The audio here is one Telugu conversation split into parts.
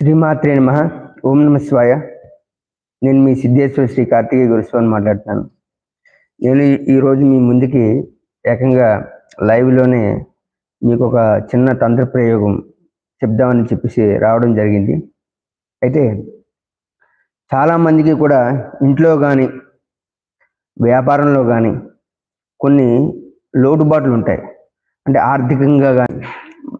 శ్రీమాత్రే నమ. ఓం నమ శివాయ. నేను మీ సిద్ధేశ్వర శ్రీ కార్తికేయ గురుస్వామి మాట్లాడుతున్నాను. నేను ఈరోజు మీ ముందుకి ఏకంగా లైవ్లోనే మీకు ఒక చిన్న తంత్ర ప్రయోగం చెప్దామని చెప్పేసి రావడం జరిగింది. అయితే చాలామందికి కూడా ఇంట్లో కానీ వ్యాపారంలో కానీ కొన్ని లోటుబాట్లు ఉంటాయి. అంటే ఆర్థికంగా కానీ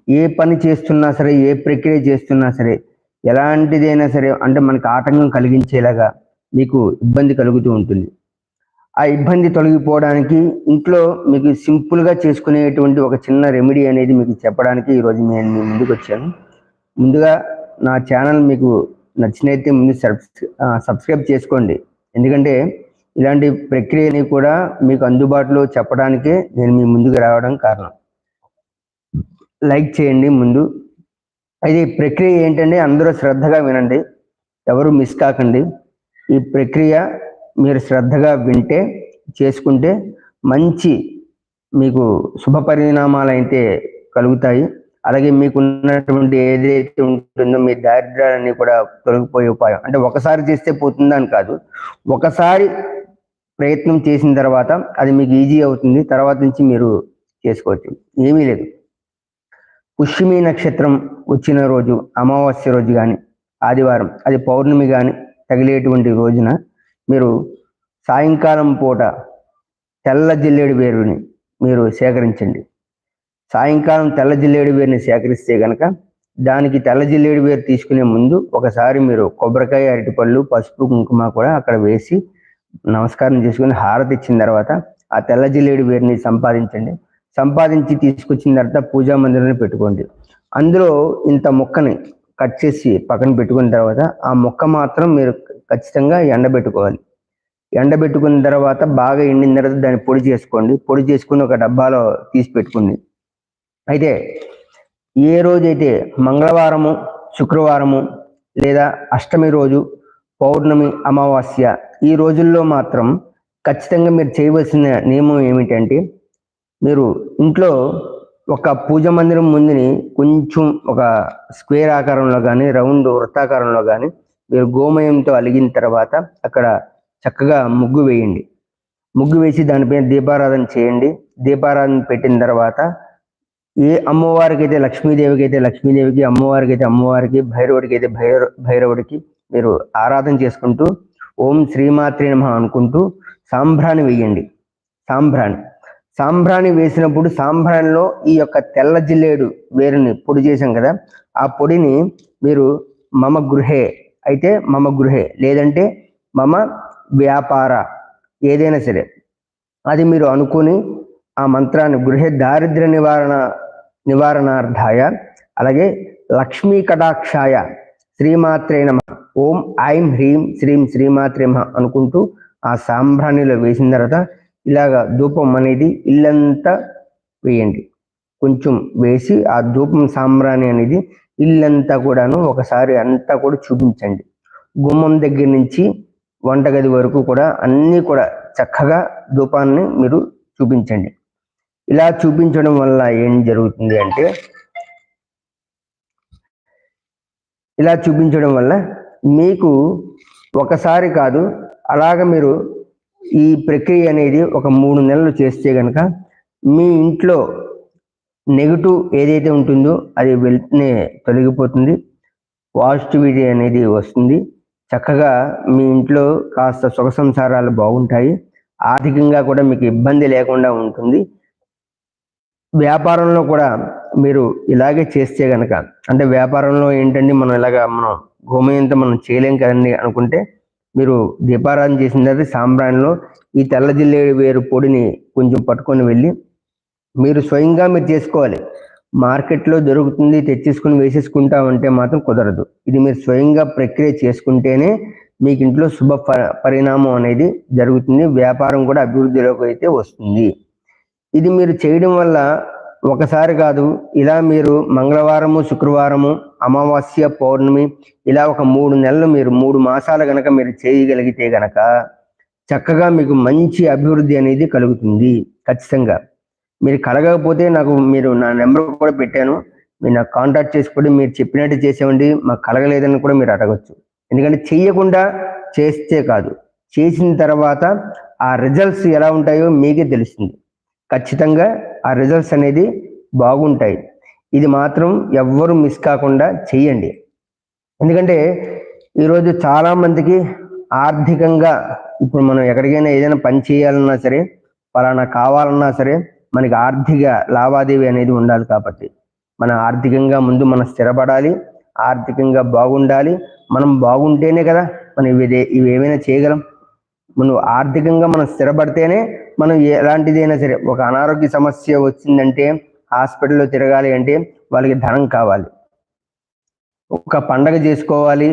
ఏ పని చేస్తున్నా సరే ఏ ప్రక్రియ చేస్తున్నా సరే ఎలాంటిదైనా సరే అంటే మనకు ఆటంకం కలిగించేలాగా మీకు ఇబ్బంది కలుగుతూ ఉంటుంది. ఆ ఇబ్బంది తొలగిపోవడానికి ఇంట్లో మీకు సింపుల్గా చేసుకునేటువంటి ఒక చిన్న రెమెడీ అనేది మీకు చెప్పడానికి ఈరోజు నేను మీ ముందుకు వచ్చాను. ముందుగా నా ఛానల్ మీకు నచ్చినైతే ముందు సబ్స్- సబ్స్క్రైబ్ చేసుకోండి. ఎందుకంటే ఇలాంటి ప్రక్రియని కూడా మీకు అందుబాటులో చెప్పడానికే నేను మీ ముందుకు రావడం కారణం. లైక్ చేయండి ముందు. అయితే ఈ ప్రక్రియ ఏంటంటే అందరూ శ్రద్ధగా వినండి. ఎవరు మిస్ కాకండి. ఈ ప్రక్రియ మీరు శ్రద్ధగా వింటే చేసుకుంటే మంచి మీకు శుభ పరిణామాలు అయితే కలుగుతాయి. అలాగే మీకు ఉన్నటువంటి ఏదైతే ఉంటుందో మీ దారిద్ర్యాలన్నీ కూడా తొలగిపోయే ఉపాయం. అంటే ఒకసారి చేస్తే పోతుందని కాదు. ఒకసారి ప్రయత్నం చేసిన తర్వాత అది మీకు ఈజీ అవుతుంది. తర్వాత నుంచి మీరు చేసుకోవచ్చు. ఏమీ లేదు. పుష్యమి నక్షత్రం వచ్చిన రోజు అమావాస్య రోజు కానీ ఆదివారం అది పౌర్ణమి కానీ తగిలేటువంటి రోజున మీరు సాయంకాలం పూట తెల్ల జిల్లేడు వేరుని మీరు సేకరించండి. సాయంకాలం తెల్ల జిల్లేడు వేరుని సేకరిస్తే కనుక దానికి తెల్ల జిల్లేడు వేరు తీసుకునే ముందు ఒకసారి మీరు కొబ్బరికాయ అరటిపళ్ళు పసుపు కుంకుమ కూడా అక్కడ వేసి నమస్కారం చేసుకుని హారతి ఇచ్చిన తర్వాత ఆ తెల్ల జిల్లేడు వేరుని సంపాదించండి. సంపాదించి తీసుకొచ్చిన తర్వాత పూజా మందిరంలో పెట్టుకోండి. అందులో ఇంత మొక్కని కట్ చేసి పక్కన పెట్టుకున్న తర్వాత ఆ మొక్క మాత్రం మీరు ఖచ్చితంగా ఎండబెట్టుకోవాలి. ఎండబెట్టుకున్న తర్వాత బాగా ఎండిన తర్వాత దాన్ని పొడి చేసుకోండి. పొడి చేసుకుని ఒక డబ్బాలో తీసి పెట్టుకోండి. అయితే ఏ రోజైతే మంగళవారము శుక్రవారము లేదా అష్టమి రోజు పౌర్ణమి అమావాస్య ఈ రోజుల్లో మాత్రం ఖచ్చితంగా మీరు చేయవలసిన నియమం ఏమిటంటే మీరు ఇంట్లో ఒక పూజ మందిరం ముందుని కొంచెం ఒక స్క్వేర్ ఆకారంలో కానీ రౌండ్ వృత్తాకారంలో కానీ మీరు గోమయంతో అలిగిన తర్వాత అక్కడ చక్కగా ముగ్గు వేయండి. ముగ్గు వేసి దానిపైన దీపారాధన చేయండి. దీపారాధన పెట్టిన తర్వాత ఏ అమ్మవారికి అయితే లక్ష్మీదేవికి అయితే లక్ష్మీదేవికి అమ్మవారికి అయితే అమ్మవారికి భైరవుడికి అయితే భైర భైరవుడికి మీరు ఆరాధన చేసుకుంటూ ఓం శ్రీమాత్రి నమ అనుకుంటూ సాంబ్రాణి వేయండి. సాంబ్రాణి. సాంబ్రాణి వేసినప్పుడు సాంబ్రాణిలో ఈ యొక్క తెల్ల జిల్లేడు వేరుని పొడి చేసాం కదా ఆ పొడిని మీరు మమ గృహే అయితే మమ గృహే లేదంటే మమ వ్యాపార ఏదైనా సరే అది మీరు అనుకుని ఆ మంత్రాన్ని గృహే దారిద్ర్య నివారణ నివారణార్థాయ అలాగే లక్ష్మీ కటాక్షాయ శ్రీమాత్రే నమ ఓం ఐం హ్రీం శ్రీం శ్రీమాత్రే నమ అనుకుంటూ ఆ సాంబ్రాణిలో వేసిన తర్వాత ఇలాగ ధూపం అనేది ఇల్లంతా వేయండి. కొంచెం వేసి ఆ ధూపం సాంబ్రాణి అనేది ఇల్లంతా కూడాను ఒకసారి అంతా కూడా చూపించండి. గుమ్మం దగ్గర నుంచి వంటగది వరకు కూడా అన్నీ కూడా చక్కగా ధూపాన్ని మీరు చూపించండి. ఇలా చూపించడం వల్ల ఏం జరుగుతుంది అంటే ఇలా చూపించడం వల్ల మీకు ఒకసారి కాదు అలాగ మీరు ఈ ప్రక్రియ అనేది ఒక మూడు నెలలు చేస్తే కనుక మీ ఇంట్లో నెగిటివ్ ఏదైతే ఉంటుందో అది వెంటనే తొలగిపోతుంది. పాజిటివిటీ అనేది వస్తుంది. చక్కగా మీ ఇంట్లో కాస్త సుఖ సంసారాలు బాగుంటాయి. ఆర్థికంగా కూడా మీకు ఇబ్బంది లేకుండా ఉంటుంది. వ్యాపారంలో కూడా మీరు ఇలాగే చేస్తే కనుక అంటే వ్యాపారంలో ఏంటండి మనం ఇలాగా మనం గోమయంతో మనం చేయలేం కదండి అనుకుంటే మీరు దీపారాధన చేసిన తర్వాత సాంబ్రాణిలో ఈ తెల్ల జిల్లేడు వేరు పొడిని కొంచెం పట్టుకొని వెళ్ళి మీరు స్వయంగా మీరు చేసుకోవాలి. మార్కెట్లో దొరుకుతుంది తెచ్చేసుకుని వేసేసుకుంటా ఉంటే మాత్రం కుదరదు. ఇది మీరు స్వయంగా ప్రక్రియ చేసుకుంటేనే మీకు ఇంట్లో శుభ పరిణామం అనేది జరుగుతుంది. వ్యాపారం కూడా అభివృద్ధిలోకి అయితే వస్తుంది. ఇది మీరు చేయడం వల్ల ఒకసారి కాదు ఇలా మీరు మంగళవారము శుక్రవారము అమావాస్య పౌర్ణమి ఇలా ఒక మూడు నెలలు మీరు మూడు మాసాలు గనక మీరు చేయగలిగితే గనక చక్కగా మీకు మంచి అభివృద్ధి అనేది కలుగుతుంది. ఖచ్చితంగా. మీరు కలగకపోతే నాకు మీరు నా నెంబర్ కూడా పెట్టాను. మీరు నాకు కాంటాక్ట్ చేసుకోండి మీరు చెప్పినట్టు చేసేవండి మాకు కలగలేదని కూడా మీరు అడగచ్చు. ఎందుకంటే చెయ్యకుండా చేస్తే కాదు. చేసిన తర్వాత ఆ రిజల్ట్స్ ఎలా ఉంటాయో మీకే తెలుస్తుంది. ఖచ్చితంగా ఆ రిజల్ట్స్ అనేది బాగుంటాయి. ఇది మాత్రం ఎవ్వరు మిస్ కాకుండా చెయ్యండి. ఎందుకంటే ఈరోజు చాలా మందికి ఆర్థికంగా ఇప్పుడు మనం ఎక్కడికైనా ఏదైనా పని చేయాలన్నా సరే పలానా కావాలన్నా సరే మనకి ఆర్థిక లావాదేవీ అనేది ఉండాలి కాబట్టి. మన ఆర్థికంగా ముందు మనం స్థిరపడాలి ఆర్థికంగా బాగుండాలి. మనం బాగుంటేనే కదా మనం ఇవి ఇవి ఏమైనా చేయగలం. మనం ఆర్థికంగా మనం స్థిరపడితేనే మనం ఎలాంటిదైనా సరే ఒక అనారోగ్య సమస్య వచ్చిందంటే హాస్పిటల్లో తిరగాలి అంటే వాళ్ళకి ధనం కావాలి. ఒక పండగ చేసుకోవాలి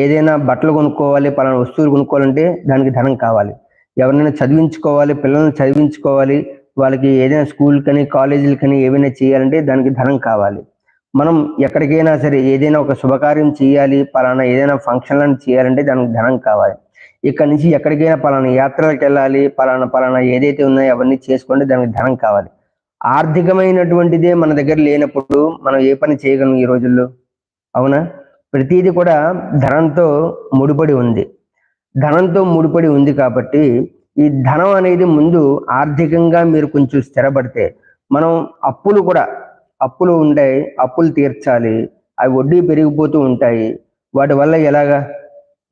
ఏదైనా బట్టలు కొనుక్కోవాలి పలానా వస్తువులు కొనుక్కోవాలంటే దానికి ధనం కావాలి. ఎవరినైనా చదివించుకోవాలి పిల్లల్ని చదివించుకోవాలి వాళ్ళకి ఏదైనా స్కూల్ కానీ కాలేజీలు కానీ ఏవైనా చేయాలంటే దానికి ధనం కావాలి. మనం ఎక్కడికైనా సరే ఏదైనా ఒక శుభకార్యం చేయాలి పలానా ఏదైనా ఫంక్షన్లను చేయాలంటే దానికి ధనం కావాలి. ఇక్కడ నుంచి ఎక్కడికైనా పలానా యాత్రలకు వెళ్ళాలి పలానా పలానా ఏదైతే ఉన్నాయో అవన్నీ చేసుకుంటే దానికి ధనం కావాలి. ఆర్థికమైనటువంటిదే మన దగ్గర లేనప్పుడు మనం ఏ పని చేయగలం ఈ రోజుల్లో? అవునా? ప్రతిదీ కూడా ధనంతో ముడిపడి ఉంది. ధనంతో ముడిపడి ఉంది కాబట్టి ఈ ధనం అనేది ముందు ఆర్థికంగా మీరు కొంచెం స్థిరపడితే మనం అప్పులు కూడా అప్పులు ఉంటాయి అప్పులు తీర్చాలి. అవి వడ్డీ పెరిగిపోతూ ఉంటాయి. వాటి వల్ల ఎలాగా?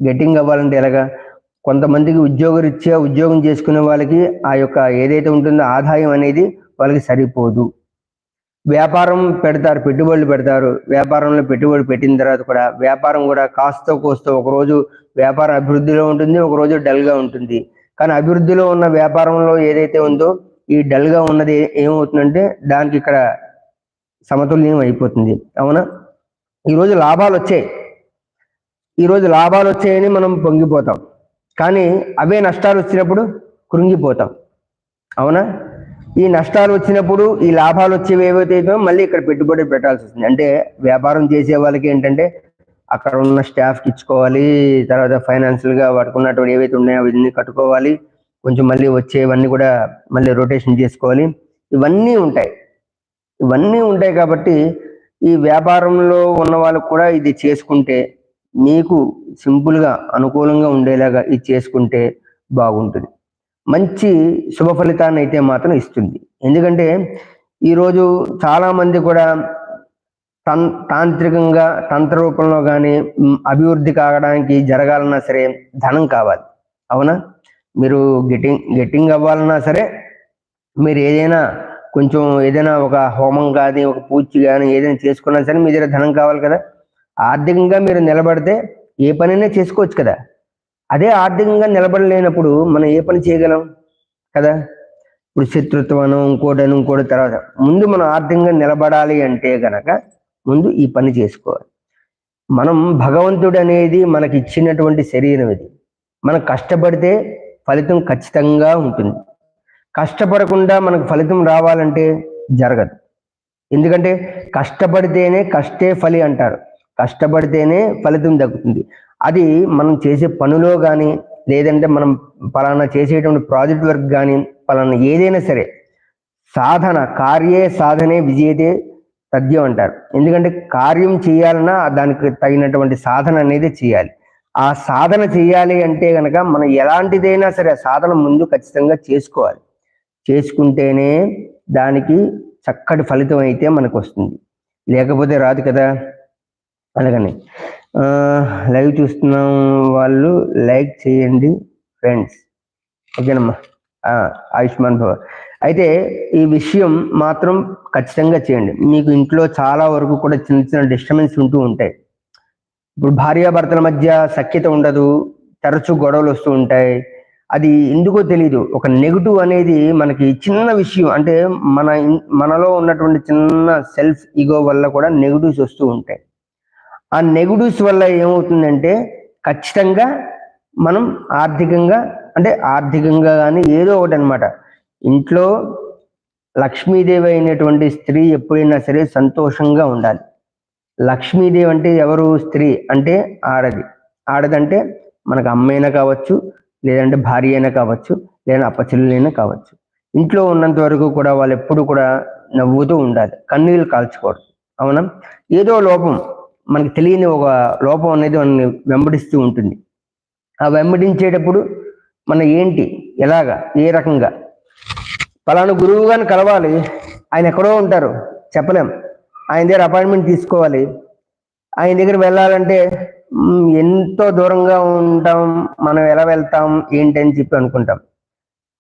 గెట్టింగ్ అవ్వాలంటే ఎలాగా? కొంతమందికి ఉద్యోగరీత్యా ఉద్యోగం చేసుకునే వాళ్ళకి ఆ యొక్క ఏదైతే ఉంటుందో ఆదాయం అనేది వాళ్ళకి సరిపోదు. వ్యాపారం పెడతారు పెట్టుబడులు పెడతారు. వ్యాపారంలో పెట్టుబడి పెట్టిన తర్వాత కూడా వ్యాపారం కూడా కాస్త కోస్తో ఒకరోజు వ్యాపారం అభివృద్ధిలో ఉంటుంది ఒకరోజు డల్గా ఉంటుంది. కానీ అభివృద్ధిలో ఉన్న వ్యాపారంలో ఏదైతే ఉందో ఈ డల్గా ఉన్నది ఏమవుతుందంటే దానికి ఇక్కడ సమతుల్యం అయిపోతుంది. అవునా? ఈరోజు లాభాలు వచ్చాయి. ఈరోజు లాభాలు వచ్చాయని మనం పొంగిపోతాం. కానీ అవే నష్టాలు వచ్చినప్పుడు కృంగిపోతాం. అవునా? ఈ నష్టాలు వచ్చినప్పుడు ఈ లాభాలు వచ్చేవి ఏవైతే మళ్ళీ ఇక్కడ పెట్టుబడి పెట్టాల్సి వస్తుంది. అంటే వ్యాపారం చేసే వాళ్ళకి ఏంటంటే అక్కడ ఉన్న స్టాఫ్కి ఇచ్చుకోవాలి తర్వాత ఫైనాన్షియల్గా వాటికి ఉన్నటువంటి ఏవైతే ఉన్నాయో అవన్నీ కట్టుకోవాలి కొంచెం మళ్ళీ వచ్చేవన్నీ కూడా మళ్ళీ రొటేషన్ చేసుకోవాలి. ఇవన్నీ ఉంటాయి. ఇవన్నీ ఉంటాయి కాబట్టి ఈ వ్యాపారంలో ఉన్న వాళ్ళు కూడా ఇది చేసుకుంటే మీకు సింపుల్గా అనుకూలంగా ఉండేలాగా ఇది చేసుకుంటే బాగుంటుంది. మంచి శుభ ఫలితాన్ని అయితే మాత్రం ఇస్తుంది. ఎందుకంటే ఈరోజు చాలామంది కూడా తం తాంత్రికంగా తంత్ర రూపంలో కానీ అభివృద్ధి కావడానికి జరగాలన్నా సరే ధనం కావాలి. అవునా? మీరు గెటింగ్ గెట్టింగ్ అవ్వాలన్నా సరే మీరు ఏదైనా కొంచెం ఏదైనా ఒక హోమం కానీ ఒక పూజ కానీ ఏదైనా చేసుకున్నా సరే మీ దగ్గర ధనం కావాలి కదా. ఆర్థికంగా మీరు నిలబడితే ఏ పనైనా చేసుకోవచ్చు కదా. అదే ఆర్థికంగా నిలబడలేనప్పుడు మనం ఏ పని చేయగలం కదా? ఇప్పుడు శత్రుత్వం ఇంకోటను ఇంకోటి తర్వాత ముందు మనం ఆర్థికంగా నిలబడాలి అంటే గనక ముందు ఈ పని చేసుకోవాలి. మనం భగవంతుడు అనేది మనకి ఇచ్చినటువంటి శరీరం ఇది. మనం కష్టపడితే ఫలితం ఖచ్చితంగా ఉంటుంది. కష్టపడకుండా మనకు ఫలితం రావాలంటే జరగదు. ఎందుకంటే కష్టపడితేనే కష్టే ఫలి అంటారు. కష్టపడితేనే ఫలితం దక్కుతుంది. అది మనం చేసే పనిలో కానీ లేదంటే మనం పలానా చేసేటువంటి ప్రాజెక్ట్ వర్క్ కానీ పలానా ఏదైనా సరే సాధన కార్యే సాధనే విజయతే తథ్యం అంటారు. ఎందుకంటే కార్యం చేయాలన్నా దానికి తగినటువంటి సాధన అనేది చేయాలి. ఆ సాధన చేయాలి అంటే కనుక మనం ఎలాంటిదైనా సరే సాధన ముందు ఖచ్చితంగా చేసుకోవాలి. చేసుకుంటేనే దానికి చక్కటి ఫలితం అయితే మనకు వస్తుంది. లేకపోతే రాదు కదా. అలాగని లైవ్ చూస్తున్నాం వాళ్ళు. లైక్ చేయండి ఫ్రెండ్స్. ఓకేనమ్మా? ఆయుష్మాన్ భవ. అయితే ఈ విషయం మాత్రం ఖచ్చితంగా చేయండి. మీకు ఇంట్లో చాలా వరకు కూడా చిన్న చిన్న డిస్టర్బెన్స్ ఉంటూ ఉంటాయి. ఇప్పుడు భార్యాభర్తల మధ్య సఖ్యత ఉండదు తరచూ గొడవలు వస్తూ ఉంటాయి. అది ఎందుకో తెలియదు ఒక నెగిటివ్ అనేది మనకి చిన్న విషయం అంటే మన మనలో ఉన్నటువంటి చిన్న సెల్ఫ్ ఈగో వల్ల కూడా నెగిటివ్స్ వస్తూ ఉంటాయి. ఆ నెగిటివ్స్ వల్ల ఏమవుతుందంటే ఖచ్చితంగా మనం ఆర్థికంగా అంటే ఆర్థికంగా కానీ ఏదో ఒకటి అనమాట ఇంట్లో లక్ష్మీదేవి అయినటువంటి స్త్రీ ఎప్పుడైనా సరే సంతోషంగా ఉండాలి. లక్ష్మీదేవి అంటే ఎవరు? స్త్రీ అంటే ఆడది. ఆడదంటే మనకు అమ్మైనా కావచ్చు లేదంటే భార్య అయినా కావచ్చు లేదా అప్పచెల్లెలైనా కావచ్చు. ఇంట్లో ఉన్నంత వరకు కూడా వాళ్ళు ఎప్పుడు కూడా నవ్వుతూ ఉండాలి. కన్నీళ్ళు కాల్చుకోవడం అవునా? ఏదో లోపం. మనకి తెలియని ఒక లోపం అనేది మనల్ని వెంబడిస్తూ ఉంటుంది. ఆ వెంబడించేటప్పుడు మన ఏంటి ఎలాగా ఏ రకంగా? పలానా గురువు గారిని కలవాలి. ఆయన ఎక్కడో ఉంటారు చెప్పలేం. ఆయన దగ్గర అపాయింట్మెంట్ తీసుకోవాలి. ఆయన దగ్గర వెళ్ళాలంటే ఎంతో దూరంగా ఉంటాం మనం ఎలా వెళ్తాం ఏంటి అని చెప్పి అనుకుంటాం.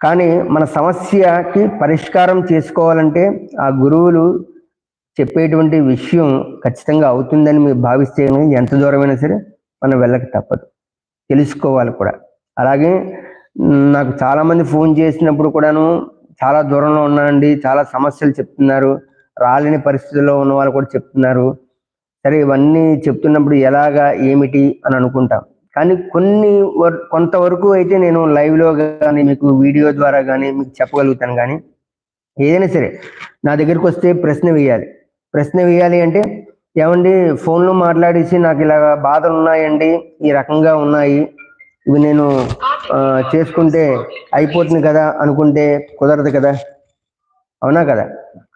కానీ మన సమస్యకి పరిష్కారం చేసుకోవాలంటే ఆ గురువులు చెప్పేటువంటి విషయం ఖచ్చితంగా అవుతుందని మీరు భావిస్తే ఎంత దూరమైనా సరే మనం వెళ్ళక తప్పదు. తెలుసుకోవాలి కూడా. అలాగే నాకు చాలామంది ఫోన్ చేసినప్పుడు కూడాను చాలా దూరంలో ఉన్నానండి చాలా సమస్యలు చెప్తున్నారు రాలేని పరిస్థితుల్లో ఉన్న వాళ్ళు కూడా చెప్తున్నారు. సరే ఇవన్నీ చెప్తున్నప్పుడు ఎలాగా ఏమిటి అని అనుకుంటాం. కానీ కొన్ని కొంతవరకు అయితే నేను లైవ్లో కానీ మీకు వీడియో ద్వారా కానీ మీకు చెప్పగలుగుతాను కానీ ఏదైనా సరే నా దగ్గరికి వస్తే ప్రశ్న వేయాలి. ప్రశ్న వేయాలి అంటే ఏమండి ఫోన్లో మాట్లాడేసి నాకు ఇలా బాధలు ఉన్నాయండి ఈ రకంగా ఉన్నాయి ఇవి నేను చేసుకుంటే అయిపోతుంది కదా అనుకుంటే కుదరదు కదా? అవునా కదా?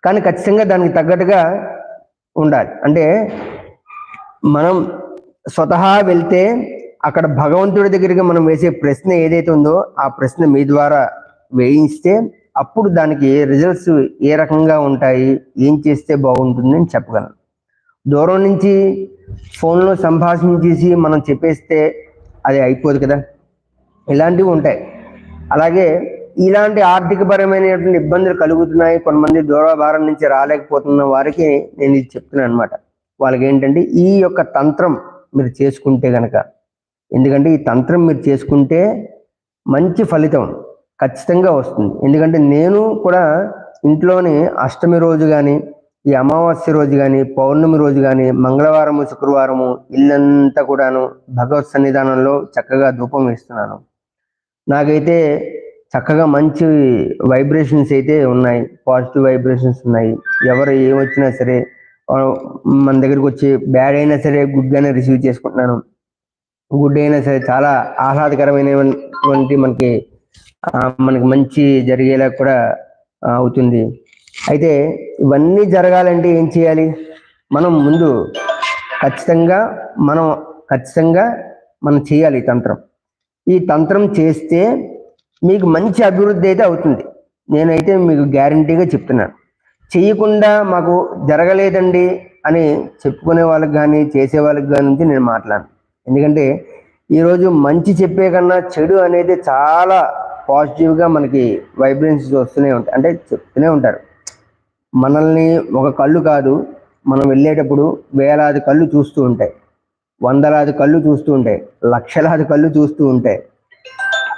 కానీ ఖచ్చితంగా దానికి తగ్గట్టుగా ఉండాలి. అంటే మనం స్వతహా వెళ్తే అక్కడ భగవంతుడి దగ్గరికి మనం వేసే ప్రశ్న ఏదైతే ఉందో ఆ ప్రశ్న మీ ద్వారా వేయిస్తే అప్పుడు దానికి రిజల్ట్స్ ఏ రకంగా ఉంటాయి ఏం చేస్తే బాగుంటుంది అని చెప్పగలను. దూరం నుంచి ఫోన్లో సంభాషించేసి మనం చెప్పేస్తే అది అయిపోదు కదా. ఇలాంటివి ఉంటాయి. అలాగే ఇలాంటి ఆర్థికపరమైనటువంటి ఇబ్బందులు కలుగుతున్నాయి. కొంతమంది దూరభారం నుంచి రాలేకపోతున్న వారికి నేను ఇది చెప్తున్నాను అనమాట వాళ్ళకి ఏంటంటే ఈ యొక్క తంత్రం మీరు చేసుకుంటే కనుక ఎందుకంటే ఈ తంత్రం మీరు చేసుకుంటే మంచి ఫలితం. ఖచ్చితంగా వస్తుంది. ఎందుకంటే నేను కూడా ఇంట్లోని అష్టమి రోజు కానీ ఈ అమావాస్య రోజు కానీ పౌర్ణమి రోజు కానీ మంగళవారము శుక్రవారము ఇల్లంతా కూడాను భగవత్ సన్నిధానంలో చక్కగా ధూపం వేస్తున్నాను. నాకైతే చక్కగా మంచి వైబ్రేషన్స్ అయితే ఉన్నాయి. పాజిటివ్ వైబ్రేషన్స్ ఉన్నాయి. ఎవరు ఏమొచ్చినా సరే మన దగ్గరికి వచ్చి బ్యాడ్ అయినా సరే గుడ్గానే రిసీవ్ చేసుకుంటున్నాను. గుడ్ అయినా సరే చాలా ఆహ్లాదకరమైనటువంటి మనకి మనకి మంచి జరిగేలా కూడా అవుతుంది. అయితే ఇవన్నీ జరగాలంటే ఏం చేయాలి? మనం ముందు ఖచ్చితంగా మనం ఖచ్చితంగా మనం చేయాలి ఈ తంత్రం. ఈ తంత్రం చేస్తే మీకు మంచి అభివృద్ధి అయితే అవుతుంది. నేనైతే మీకు గ్యారంటీగా చెప్తున్నాను. చేయకుండా మాకు జరగలేదండి అని చెప్పుకునే వాళ్ళకి కానీ చేసే వాళ్ళకి కానీ నేను మాట్లాడను. ఎందుకంటే ఈరోజు మంచి చెప్పే కన్నా చెడు అనేది చాలా పాజిటివ్గా మనకి వైబ్రెన్సీస్ వస్తూనే ఉంటాయి. అంటే చెప్తూనే ఉంటారు. మనల్ని ఒక కళ్ళు కాదు మనం వెళ్ళేటప్పుడు వేలాది కళ్ళు చూస్తూ ఉంటాయి. వందలాది కళ్ళు చూస్తూ ఉంటాయి. లక్షలాది కళ్ళు చూస్తూ ఉంటాయి.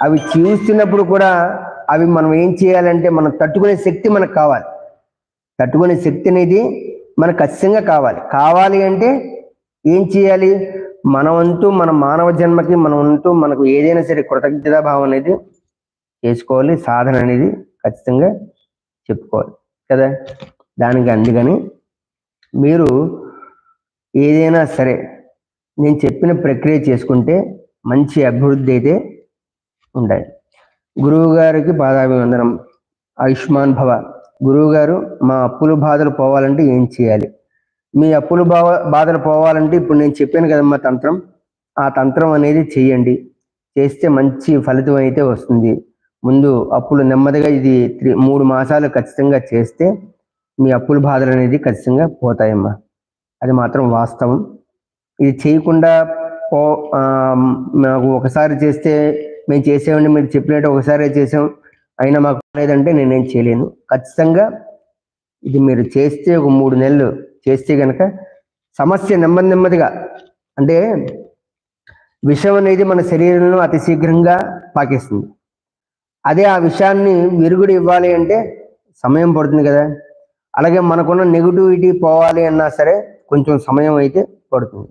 అవి చూస్తున్నప్పుడు కూడా అవి మనం ఏం చేయాలంటే మనం తట్టుకునే శక్తి మనకు కావాలి. తట్టుకునే శక్తి అనేది మనకు ఖచ్చితంగా కావాలి. కావాలి అంటే ఏం చేయాలి? మన వంతు మన మానవ జన్మకి మన వంతు మనకు ఏదైనా సరే కృతజ్ఞతా భావం అనేది చేసుకోవాలి సాధన అనేది ఖచ్చితంగా చెప్పుకోవాలి కదా? దానికి అందుకని మీరు ఏదైనా సరే నేను చెప్పిన ప్రక్రియ చేసుకుంటే మంచి అభివృద్ధి అయితే ఉంటాయి గురువు గారికి పాదాభివందనం. ఆయుష్మాన్ భవ. గురువు గారు మా అప్పులు బాధలు పోవాలంటే ఏం చేయాలి? మీ అప్పులు బావ బాధలు పోవాలంటే ఇప్పుడు నేను చెప్పాను కదమ్మా తంత్రం. ఆ తంత్రం అనేది చెయ్యండి చేస్తే మంచి ఫలితం అయితే వస్తుంది. ముందు అప్పులు నెమ్మదిగా ఇది త్రి- మూడు మాసాలు ఖచ్చితంగా చేస్తే మీ అప్పుల బాధలు అనేది ఖచ్చితంగా పోతాయమ్మా. అది మాత్రం వాస్తవం. ఇది చేయకుండా పో మాకు ఒకసారి చేస్తే మేము చేసామండి మీరు చెప్పినట్టు ఒకసారి చేసాం అయినా మాకు లేదంటే నేనేం చేయలేను. ఖచ్చితంగా ఇది మీరు చేస్తే ఒక మూడు నెలలు చేస్తే కనుక సమస్య నెమ్మది నెమ్మదిగా అంటే విషం అనేది మన శరీరంలో అతి శీఘ్రంగా పాకేస్తుంది. అదే ఆ విషయాన్ని విరుగుడు ఇవ్వాలి అంటే సమయం పడుతుంది కదా. అలాగే మనకున్న నెగిటివిటీ పోవాలి అన్నా సరే కొంచెం సమయం అయితే పడుతుంది.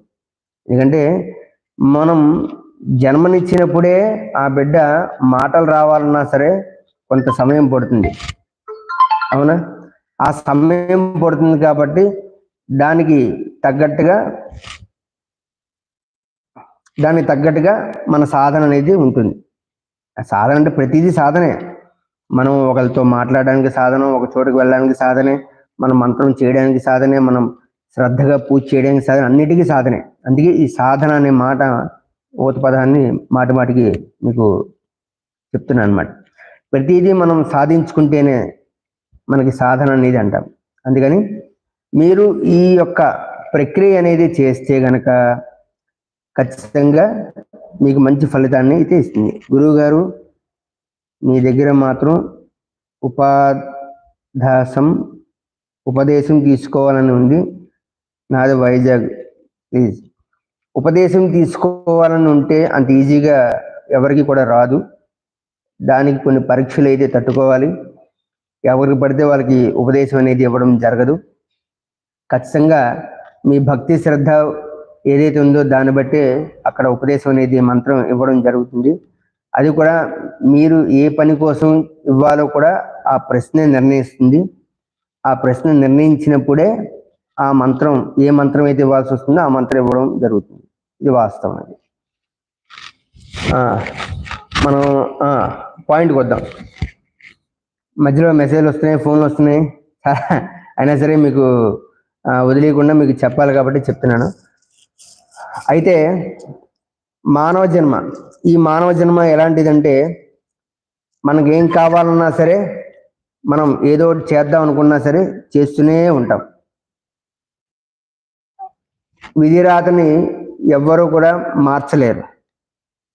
ఎందుకంటే మనం జన్మనిచ్చినప్పుడే ఆ బిడ్డ మాటలు రావాలన్నా సరే కొంత సమయం పడుతుంది. అవునా? ఆ సమయం పడుతుంది కాబట్టి దానికి తగ్గట్టుగా దానికి తగ్గట్టుగా మన సాధన అనేది ఉంటుంది. ఆ సాధన అంటే ప్రతిదీ సాధనే. మనం ఒకరితో మాట్లాడడానికి సాధనం ఒక చోటుకి వెళ్ళడానికి సాధనే మనం మంత్రం చేయడానికి సాధనే మనం శ్రద్ధగా పూజ చేయడానికి సాధన అన్నిటికీ సాధనే. అందుకే ఈ సాధన అనే మాట ఊత పదాన్ని మాటి మాటికి మీకు చెప్తున్నాను అనమాట ప్రతిదీ మనం సాధించుకుంటేనే మనకి సాధన అనేది అంటాం. అందుకని మీరు ఈ యొక్క ప్రక్రియ అనేది చేస్తే గనక ఖచ్చితంగా మీకు మంచి ఫలితాన్ని అయితే ఇస్తుంది. గురువు గారు మీ దగ్గర మాత్రం ఉపాధాసం ఉపదేశం తీసుకోవాలని ఉంది. నాది వైజాగ్. ప్లీజ్. ఉపదేశం తీసుకోవాలని ఉంటే అంత ఈజీగా ఎవరికి కూడా రాదు. దానికి కొన్ని పరీక్షలు అయితే తట్టుకోవాలి. ఎవరికి పడితే వాళ్ళకి ఉపదేశం అనేది ఇవ్వడం జరగదు. ఖచ్చితంగా మీ భక్తి శ్రద్ధ ఏదైతే ఉందో దాన్ని బట్టే అక్కడ ఉపదేశం అనేది మంత్రం ఇవ్వడం జరుగుతుంది. అది కూడా మీరు ఏ పని కోసం ఇవ్వాలో కూడా ఆ ప్రశ్న నిర్ణయిస్తుంది. ఆ ప్రశ్న నిర్ణయించినప్పుడే ఆ మంత్రం ఏ మంత్రం అయితే ఇవ్వాల్సి వస్తుందో ఆ మంత్రం ఇవ్వడం జరుగుతుంది. ఇది వాస్తవం అది. మనం పాయింట్కి వద్దాం. మధ్యలో మెసేజ్లు వస్తున్నాయి ఫోన్లు వస్తున్నాయి. అయినా సరే మీకు వదిలేయకుండా మీకు చెప్పాలి కాబట్టి చెప్తున్నాను. అయితే మానవ జన్మ ఈ మానవ జన్మ ఎలాంటిదంటే మనకి ఏం కావాలన్నా సరే మనం ఏదో ఒకటి చేద్దాం అనుకున్నా సరే చేస్తూనే ఉంటాం. విధి రాతని ఎవ్వరూ కూడా మార్చలేరు.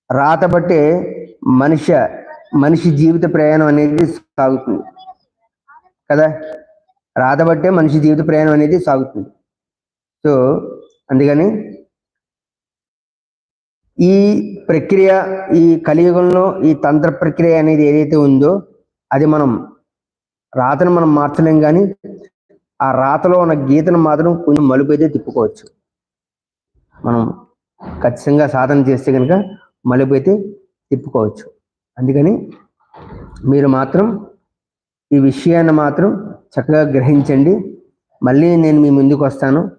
రాత బట్టే మనిషి మనిషి జీవిత ప్రయాణం అనేది సాగుతుంది. కదా? రాత బట్టే మనిషి జీవిత ప్రయాణం అనేది సాగుతుంది. సో అందుకని ఈ ప్రక్రియ ఈ కలియుగంలో ఈ తంత్ర ప్రక్రియ అనేది ఏదైతే ఉందో అది మనం రాతను మనం మార్చలేం కానీ ఆ రాతలో ఉన్న గీతను మాత్రం కొంచెం మలుపు అయితే తిప్పుకోవచ్చు. మనం ఖచ్చితంగా సాధన చేస్తే కనుక మలుపు అయితే తిప్పుకోవచ్చు. అందుకని మీరు మాత్రం ఈ విషయాన్ని మాత్రం చక్కగా గ్రహించండి. మళ్ళీ నేను మీ ముందుకు వస్తాను.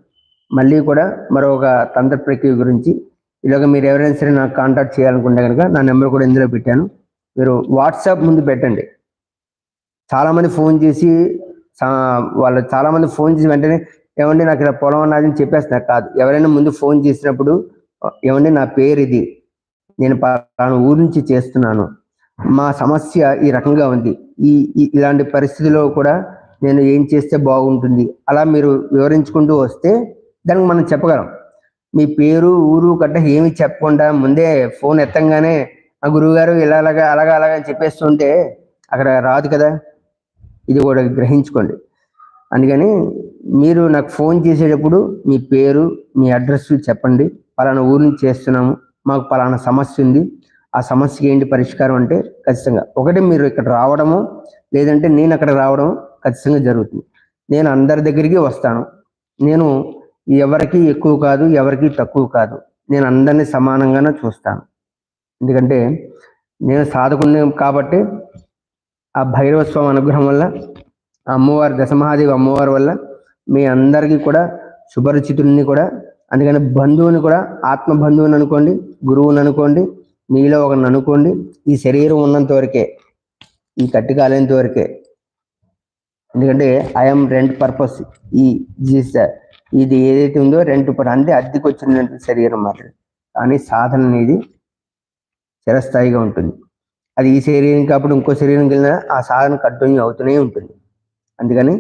మళ్ళీ కూడా మరొక తంత్ర ప్రక్రియ గురించి. ఇలాగ మీరు ఎవరైనా సరే నాకు కాంటాక్ట్ చేయాలనుకుంటే కనుక నా నెంబర్ కూడా ఇందులో పెట్టాను. మీరు వాట్సాప్ ముందు పెట్టండి. చాలామంది ఫోన్ చేసి సా- వాళ్ళు చాలామంది ఫోన్ చేసి వెంటనే ఏమండి నాకు ఇలా పొలం ఉన్నది అని చెప్పేస్తున్నారు కాదు. ఎవరైనా ముందు ఫోన్ చేసినప్పుడు ఏమండి నా పేరు ఇది. నేను పలానా ఊరు నుంచి చేస్తున్నాను. మా సమస్య ఈ రకంగా ఉంది. ఈ ఇలాంటి పరిస్థితిలో కూడా నేను ఏం చేస్తే బాగుంటుంది? అలా మీరు వివరించుకుంటూ వస్తే దానికి మనం చెప్పగలం. మీ పేరు ఊరు గట్ట ఏమి చెప్పకుండా ముందే ఫోన్ ఎత్తంగానే ఆ గురువు గారు ఇలా అలాగా అలాగా అలాగా అని చెప్పేస్తుంటే అక్కడ రాదు కదా. ఇది కూడా గ్రహించుకోండి. అందుకని మీరు నాకు ఫోన్ చేసేటప్పుడు మీ పేరు మీ అడ్రస్ చెప్పండి. పలానా ఊరు నుంచి చేస్తున్నాము మాకు పలానా సమస్య ఉంది. ఆ సమస్యకి ఏంటి పరిష్కారం అంటే ఖచ్చితంగా. ఒకటి మీరు ఇక్కడ రావడము లేదంటే నేను అక్కడ రావడం ఖచ్చితంగా జరుగుతుంది. నేను అందరి దగ్గరికి వస్తాను. నేను ఎవరికి ఎక్కువ కాదు ఎవరికి తక్కువ కాదు. నేను అందరినీ సమానంగానే చూస్తాను. ఎందుకంటే నేను సాధకుని కాబట్టి ఆ భైరవ స్వామి అనుగ్రహం వల్ల ఆ అమ్మవారి దశమహాదేవి అమ్మవారి వల్ల మీ అందరికీ కూడా శుభరుచితుల్ని కూడా అందుకని బంధువుని కూడా ఆత్మ బంధువుని అనుకోండి గురువుని అనుకోండి మీలో ఒకరిని అనుకోండి ఈ శరీరం ఉన్నంత వరకే ఈ కట్టి కాలేంత వరకే. ఎందుకంటే ఐఎమ్ రెంట్ పర్పస్ ఈ జీస్ ఇది ఏదైతే ఉందో రెంట్ పర్ అంటే అద్దెకి వచ్చినటువంటి శరీరం మాట కానీ సాధన అనేది చిరస్థాయిగా ఉంటుంది. అది ఈ శరీరం కాబట్టి ఇంకో శరీరంకి వెళ్ళినా ఆ సాధన కంటిన్యూ అవుతూనే ఉంటుంది. అందుకని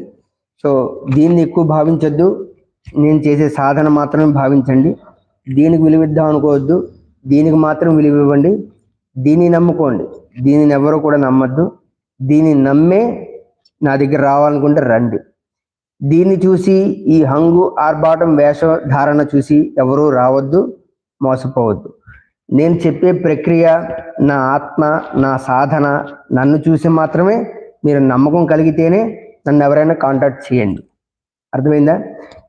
సో దీన్ని ఎక్కువ భావించొద్దు. నేను చేసే సాధన మాత్రమే భావించండి. దీనికి విలువిద్దాం అనుకోవద్దు. దీనికి మాత్రం విలువ ఇవ్వండి. దీన్ని నమ్ముకోండి. దీనిని ఎవరు కూడా నమ్మద్దు. దీన్ని నమ్మే నా దగ్గర రావాలనుకుంటే రండి. దీన్ని చూసి ఈ హంగు ఆర్భాటం వేష ధారణ చూసి ఎవరూ రావద్దు మోసపోవద్దు. నేను చెప్పే ప్రక్రియ నా ఆత్మ నా సాధన నన్ను చూసి మాత్రమే మీరు నమ్మకం కలిగితేనే నన్ను ఎవరైనా కాంటాక్ట్ చేయండి. అర్థమైందా?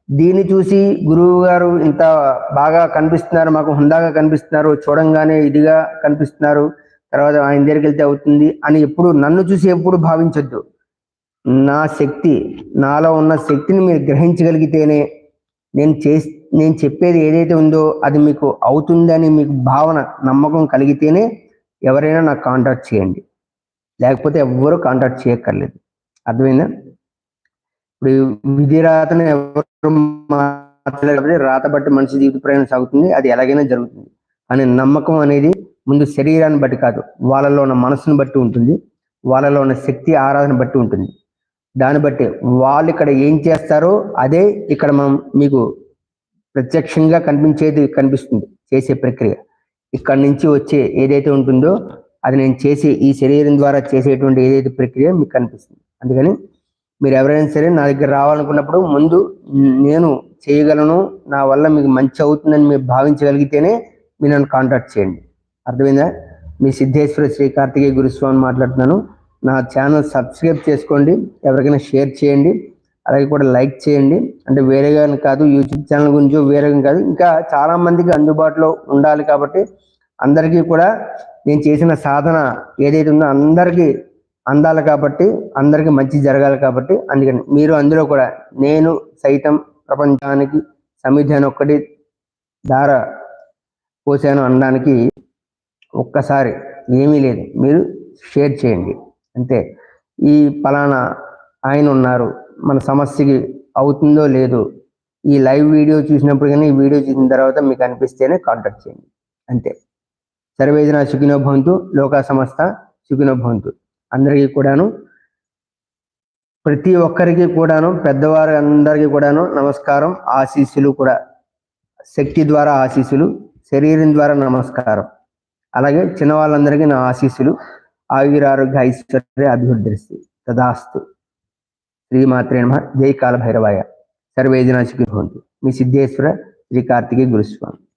దీన్ని చూసి గురువు గారు ఇంత బాగా కనిపిస్తున్నారు మాకు హుందాగా కనిపిస్తున్నారు చూడంగానే ఇదిగా కనిపిస్తున్నారు తర్వాత ఆయన దగ్గరికి వెళ్తే అవుతుంది అని ఎప్పుడు నన్ను చూసి ఎప్పుడు భావించొద్దు. నా శక్తి నాలో ఉన్న శక్తిని మీరు గ్రహించగలిగితేనే నేను చే నేను చెప్పేది ఏదైతే ఉందో అది మీకు అవుతుందని మీకు భావన నమ్మకం కలిగితేనే ఎవరైనా నాకు కాంటాక్ట్ చేయండి. లేకపోతే ఎవ్వరూ కాంటాక్ట్ చేయక్కర్లేదు. అర్థమైందా? ఇప్పుడు విధిరాతను ఎవరు మాట్లాడకపోతే రాత బట్టి మనిషి జీవిత ప్రయాణం సాగుతుంది. అది ఎలాగైనా జరుగుతుంది. అనే నమ్మకం అనేది ముందు శరీరాన్ని బట్టి కాదు వాళ్ళలో ఉన్న మనసును బట్టి ఉంటుంది. వాళ్ళలో ఉన్న శక్తి ఆరాధన బట్టి ఉంటుంది. దాన్ని బట్టి వాళ్ళు ఇక్కడ ఏం చేస్తారో అదే ఇక్కడ మనం మీకు ప్రత్యక్షంగా కనిపించేది కనిపిస్తుంది చేసే ప్రక్రియ. ఇక్కడ నుంచి వచ్చే ఏదైతే ఉంటుందో అది నేను చేసే ఈ శరీరం ద్వారా చేసేటువంటి ఏదైతే ప్రక్రియ మీకు కనిపిస్తుంది. అందుకని మీరు ఎవరైనా సరే నా దగ్గర రావాలనుకున్నప్పుడు ముందు నేను చేయగలను నా వల్ల మీకు మంచి అవుతుందని మీరు భావించగలిగితేనే మీరు నన్ను కాంటాక్ట్ చేయండి. అర్థమైందా? మీ సిద్ధేశ్వర శ్రీ కార్తికేయ గురుస్వామి మాట్లాడుతున్నాను. నా ఛానల్ సబ్స్క్రైబ్ చేసుకోండి ఎవరికైనా షేర్ చేయండి అలాగే కూడా లైక్ చేయండి. అంటే వేరేగా కాదు యూట్యూబ్ ఛానల్ గురించి వేరేగా కాదు ఇంకా చాలామందికి అందుబాటులో ఉండాలి కాబట్టి అందరికీ కూడా నేను చేసిన సాధన ఏదైతే ఉందో అందరికీ అందాలి కాబట్టి అందరికీ మంచి జరగాలి కాబట్టి అందుకని మీరు అందులో కూడా నేను సైతం ప్రపంచానికి సమిధానం ఒక్కటి దార పోసాను అనడానికి ఒక్కసారి ఏమీ లేదు. మీరు షేర్ చేయండి. అంతే. ఈ ఫలానా ఆయన ఉన్నారు. మన సమస్యకి అవుతుందో లేదో ఈ లైవ్ వీడియో చూసినప్పుడు కానీ ఈ వీడియో చూసిన తర్వాత మీకు అనిపిస్తేనే కాంటాక్ట్ చేయండి. అంతే. సర్వేదన సుఖినో భవంతు లోకా సంస్థ సుఖినో భవంతు. అందరికీ కూడాను ప్రతి ఒక్కరికి కూడాను పెద్దవారు అందరికీ కూడాను నమస్కారం ఆశీస్సులు కూడా. శక్తి ద్వారా ఆశీస్సులు శరీరం ద్వారా నమస్కారం. అలాగే చిన్నవాళ్ళందరికీ నా ఆశీస్సులు. ఆయురారోగ్య ఐశ్వర్య అభివృద్ధి తదాస్తు. శ్రీమాత్రే నమ. జై కాలభైరవాయ. భైరవాయ సుఖి భవంతు. మీ సిద్ధేశ్వర శ్రీ కార్తికేయ గురుస్వామి.